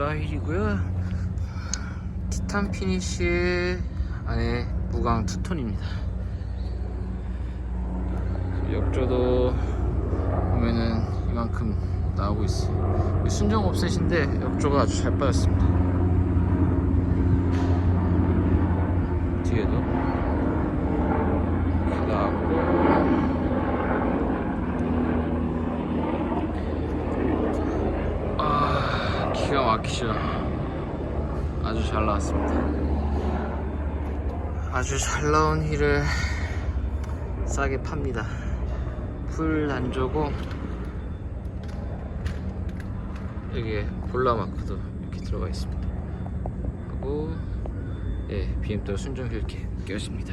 올라힐이고요. 티탄 피니쉬 안에 무광 투톤입니다. 역조도 보면은 이만큼 나오고 있어요. 순정 옵셋인데 역조가 아주 잘 빠졌습니다. 뒤에도 나왔고 아 기가 막히죠. 아주 잘 나왔습니다. 아주 잘 나온 힐을 싸게 팝니다. 풀 단조고 여기에 볼라 마크도 이렇게 들어가 있습니다. 하고 예 BMW 순정 휠게 껴있습니다